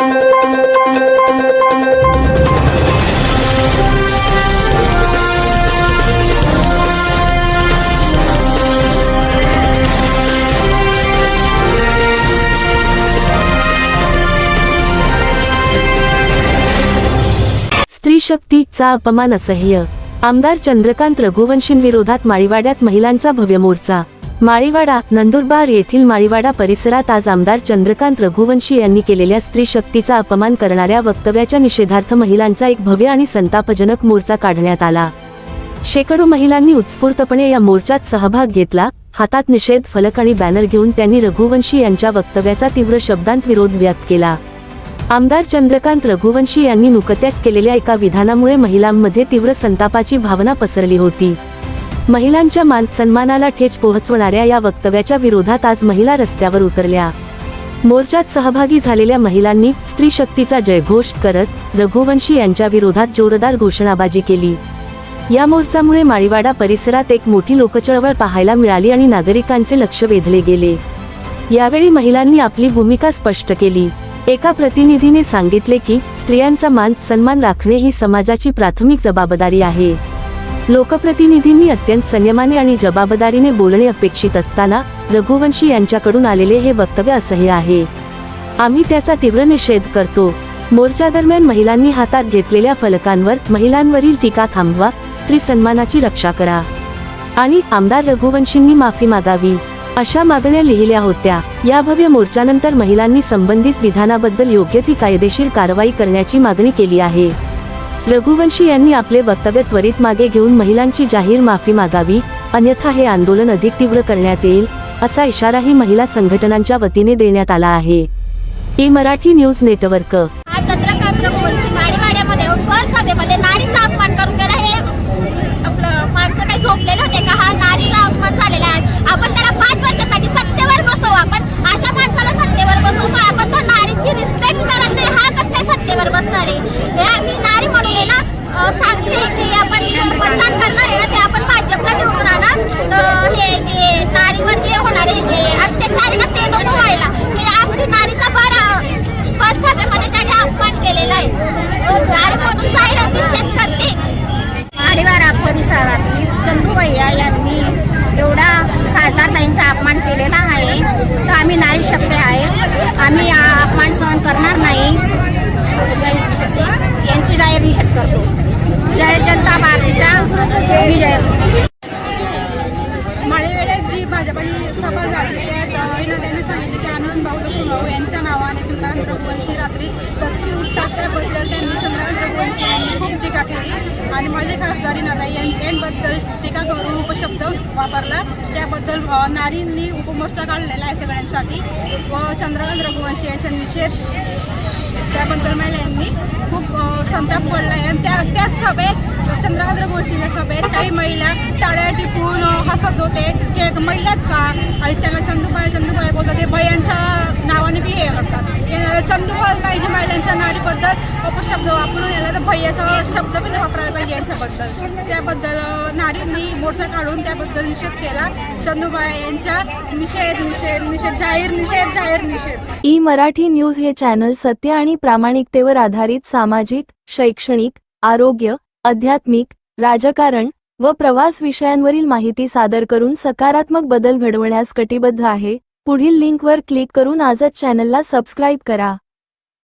स्त्री शक्तीचा अपमान असह्य. आमदार चंद्रकांत रघुवंशींविरोधात माळीवाड्यात महिलांचा भव्य मोर्चा. माळीवाडा नंदुरबार येथील माळीवाडा परिसरात आज आमदार चंद्रकांत रघुवंशी यांनी केलेल्या स्त्री शक्तीचा अपमान करणाऱ्या वक्तव्याच्या निषेधार्थ महिलांचा एक भव्य आणि संतापजनक मोर्चा काढण्यात आला. शेकडो महिलांनी उत्स्फूर्तपणे या मोर्चात सहभाग घेतला. हातात निषेध फलक आणि बॅनर घेऊन त्यांनी रघुवंशी यांच्या वक्तव्याचा तीव्र शब्दांत विरोध व्यक्त केला. आमदार चंद्रकांत रघुवंशी यांनी नुकत्याच केलेल्या एका विधानामुळे महिलांमध्ये तीव्र संतापाची भावना पसरली होती. महिलांच्या मान सन्मानाला ठेच पोहोचवणाऱ्या या वक्तव्याच्या विरोधात आज महिला रस्त्यावर उतरल्या. मोर्चात सहभागी झालेल्या महिलांनी स्त्री शक्तीचा जयघोष करत रघुवंशी यांच्या विरोधात जोरदार घोषणाबाजी केली. या मोर्चामुळे माळीवाडा परिसरात एक मोठी लोकचळवळ पाहायला मिळाली आणि नागरिकांचे लक्ष वेधले गेले. यावेळी महिलांनी आपली भूमिका स्पष्ट केली. एका प्रतिनिधीने सांगितले की स्त्रियांचा मान सन्मान राखणे ही समाजाची प्राथमिक जबाबदारी आहे. लोकप्रतिनिधींनी अत्यंत संयमाने आणि जबाबदारीने बोलणे अपेक्षित असताना रघुवंशी यांच्याकडून आलेले हे वक्तव्य असह्य आहे. आम्ही त्याचा तीव्र निषेध करतो. मोर्चा दरम्यान महिलांनी हातात घेतलेल्या फलकांवर महिलांवरील टीका थांबवा स्त्री सन्मानाची रक्षा करा. आणि आमदार रघुवंशींनी माफी मागावी. अशा मागण्या लिहिल्या होत्या. या भव्य मोर्चानंतर महिलांनी संबंधित विधानाबद्दल योग्य ती कायदेशीर कारवाई करण्याची मागणी केली आहे. रघुवंशी यांनी आपले वक्तव्य त्वरित मागे घेऊन महिलांची जाहीर माफी मागावी अन्यथा हे आंदोलन अधिक तीव्र करण्यात येईल असा इशाराही महिला संघटनांच्या वतीने देण्यात आला आहे. A Marathi news network. आपण चंद्रकांत रघुवंशी माडीवाड्यामध्ये येऊन भर सभेमध्ये नारीचा अपमान करून गेला हे आपलं माणसं काही झोपलेले होते का हा नारीचा अपमान झालेला आहे आपण त्याला पाच वर्षासाठी सत्तेवर बसवू आपण अशा माणसाला सत्तेवर बसवतो आपण तो नारीची रिस्पेक्ट करत नाही हा कसं काय सत्तेवर बसणार आहे हे आम्ही नारी म्हणून आहे ना अं, सांगते की आपण जे मतदान करणार आहे ना ते आपण भाजपला निवडून आणा तर हे जे नारीवर जे होणारे जे अत्याचार आहे ना ते नको व्हायला हे आज ती नारीचा बरा बस सभेमध्ये त्याने अपमान केलेला आहे. नारी म्हणून जाहीर निषेध करते माडीवाडा परिसरातील चंदूभैया यांनी एवढा खासदार ताईंचा अपमान केलेला आहे. तर आम्ही नारी शक्य आहे. आम्ही हा अपमान सहन करणार नाही. यांची जाहीर निषेध करतो. जय जनता पार्टीचा विजय. असो माळेवेड्यात जी भाजपाची सभा झाली त्यात त्यांनी सांगितले की आनंद भाऊ लक्ष्मणराव यांच्या नावाने चंद्रकांत रघुवंशी रात्री दसरी उठतात त्याबद्दल त्यांनी चंद्रकांत रघुवंशी यांनी खूप टीका केली आणि माझे खासदारी नाता यांबद्दल टीका करून उपशब्द वापरला. त्याबद्दल नारींनी उपमोर्चा काढलेला आहे सगळ्यांसाठी. व चंद्रकांत रघुवंशी यांचा निषेध त्याबद्दल महिलांनी खूप संताप पडला आहे. आणि त्या त्याच सभेत चंद्रकांत रघुवंशीच्या सभेत काही महिला टाळ्या टिपून हसत होते. की एक महिलाच का? आणि त्याला चंदूबाई चंदूबाई बोलतात. ते भयांच्या नावाने बी हे करतात. हे चंदूबाई पाहिजे महिला पद्धत अपशब्द वापरून याला तर भैयाचा शब्द पण वापरायला पाहिजे यांच्याबद्दल. त्याबद्दल नारींनी मोर्चा काढून त्याबद्दल निषेध केला. चंदूबाई यांच्या निषेध निषेध निषेध जाहीर निषेध जाहीर निषेध. ई मराठी न्यूज हे चॅनल सत्य आणि प्रामाणिकतेवर आधारित सामाजिक शैक्षणिक आरोग्य आध्यात्मिक राजकारण व प्रवास विषयांवरील माहिती सादर करून सकारात्मक बदल घडवण्यास कटिबद्ध आहे. पुढील लिंकवर क्लिक करून आजच चॅनलला सबस्क्राईब करा.